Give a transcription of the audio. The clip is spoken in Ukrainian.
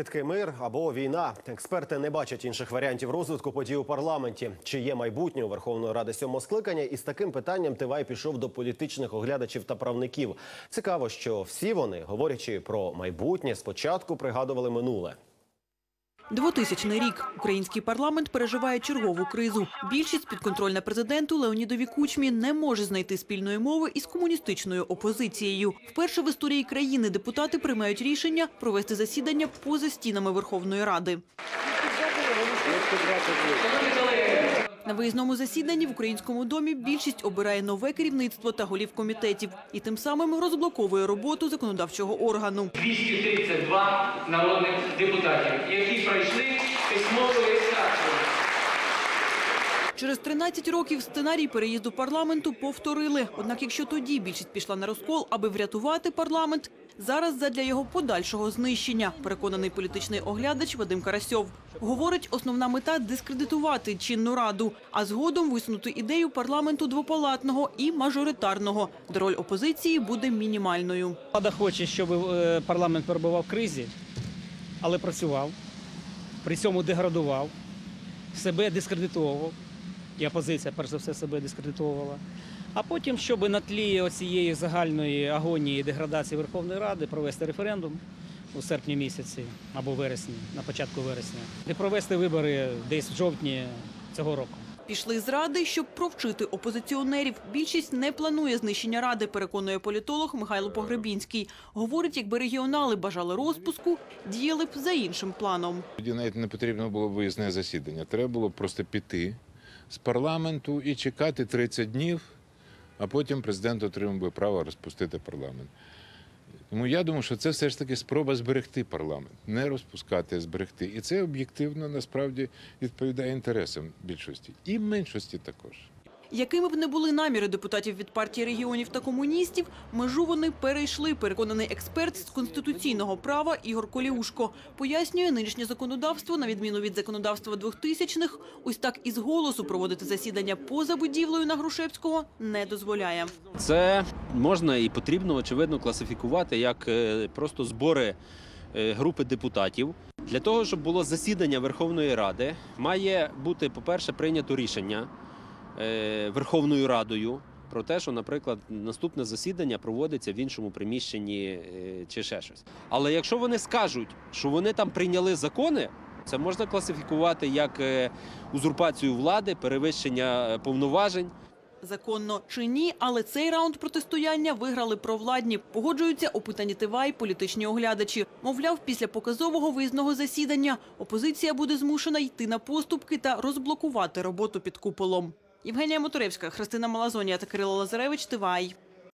Хиткий мир або війна. Експерти не бачать інших варіантів розвитку подій у парламенті. Чи є майбутнє у Верховної Ради сьомого скликання? І з таким питанням Тивай пішов до політичних оглядачів та правників. Цікаво, що всі вони, говорячи про майбутнє, спочатку пригадували минуле. 2000 рік український парламент переживає чергову кризу. Більшість підконтрольна президенту Леонідові Кучмі не може знайти спільної мови із комуністичною опозицією. Вперше в історії країни депутати приймають рішення провести засідання поза стінами Верховної Ради. На виїзному засіданні в українському домі більшість обирає нове керівництво та голів комітетів і тим самим розблоковує роботу законодавчого органу. 232 народних депутатів, які пройшли реєстрацію. Через 13 років сценарій переїзду парламенту повторили. Однак, якщо тоді більшість пішла на розкол, аби врятувати парламент, зараз задля його подальшого знищення, переконаний політичний оглядач Вадим Карасьов. Говорить, основна мета дискредитувати чинну раду, а згодом висунути ідею парламенту двопалатного і мажоритарного, де роль опозиції буде мінімальною. Влада хоче, щоб е, парламент перебував в кризі, але працював, при цьому деградував, себе дискредитовував, і опозиція, перш за все, себе дискредитовувала. А потім, щоб на тлі оцієї загальної агонії і деградації Верховної Ради провести референдум у серпні місяці або вересні, на початку вересня, і провести вибори десь в жовтні цього року. Пішли з ради, щоб провчити опозиціонерів. Більшість не планує знищення ради, переконує політолог Михайло Погребінський. Говорить, якби регіонали бажали розпуску, діяли б за іншим планом. Тоді навіть не потрібно було виїзне засідання. Треба було просто піти з парламенту і чекати 30 днів, а потім президент отримав би право розпустити парламент. Тому я думаю, що це все ж таки спроба зберегти парламент, не розпускати, а зберегти. І це об'єктивно насправді відповідає інтересам більшості і меншості також. Якими б не були наміри депутатів від партії регіонів та комуністів, межу вони перейшли, переконаний експерт з конституційного права Ігор Коліушко. Пояснює, нинішнє законодавство, на відміну від законодавства 2000-х, ось так із голосу проводити засідання поза будівлею на Грушевського не дозволяє. Це можна і потрібно очевидно класифікувати як е, просто збори е, групи депутатів. Для того, щоб було засідання Верховної Ради, має бути, по-перше, прийнято рішення Верховною Радою про те, що, наприклад, наступне засідання проводиться в іншому приміщенні е, чи ще щось. Але якщо вони скажуть, що вони там прийняли закони, це можна класифікувати як е, узурпацію влади, перевищення е, повноважень. Законно чи ні, але цей раунд протистояння виграли провладні. Погоджуються опитані Тивай політичні оглядачі. Мовляв, після показового виїзного засідання опозиція буде змушена йти на поступки та розблокувати роботу під куполом. Євгенія Моторевська, Христина Малазонія та Кирило Лазаревич. Тивай.